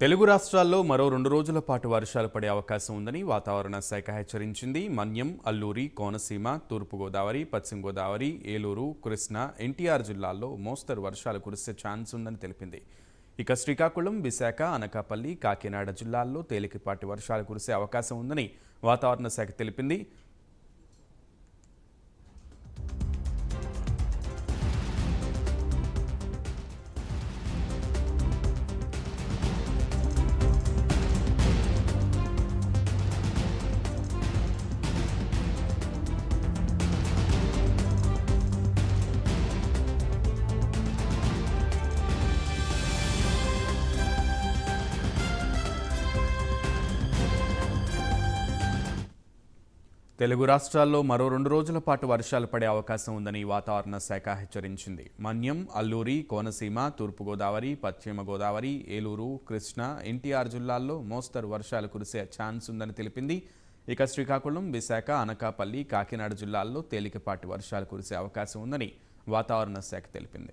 తెలుగు రాష్ట్రాల్లో మరో రెండు రోజుల పాటు వర్షాలు పడే అవకాశం ఉందని వాతావరణ శాఖ హెచ్చరించింది. మన్యం అల్లూరి కోనసీమ తూర్పుగోదావరి పశ్చిమ గోదావరి ఏలూరు కృష్ణా ఎన్టీఆర్ జిల్లాల్లో మోస్తరు వర్షాలు కురిసే ఛాన్స్ ఉందని తెలిపింది. ఇక శ్రీకాకుళం విశాఖ అనకాపల్లి కాకినాడ జిల్లాల్లో తేలికపాటి వర్షాలు కురిసే అవకాశం ఉందని వాతావరణ శాఖ తెలిపింది. తెలుగు రాష్ట్రాల్లో మరో రెండు రోజుల పాటు వర్షాలు పడే అవకాశం ఉందని వాతావరణ శాఖ హెచ్చరించింది. మన్యం అల్లూరి కోనసీమ తూర్పుగోదావరి పశ్చిమ గోదావరి ఏలూరు కృష్ణా ఎన్టీఆర్ జిల్లాల్లో మోస్తరు వర్షాలు కురిసే ఛాన్స్ ఉందని తెలిపింది. ఇక శ్రీకాకుళం విశాఖ అనకాపల్లి కాకినాడ జిల్లాల్లో తేలికపాటి వర్షాలు కురిసే అవకాశం ఉందని వాతావరణ శాఖ తెలిపింది.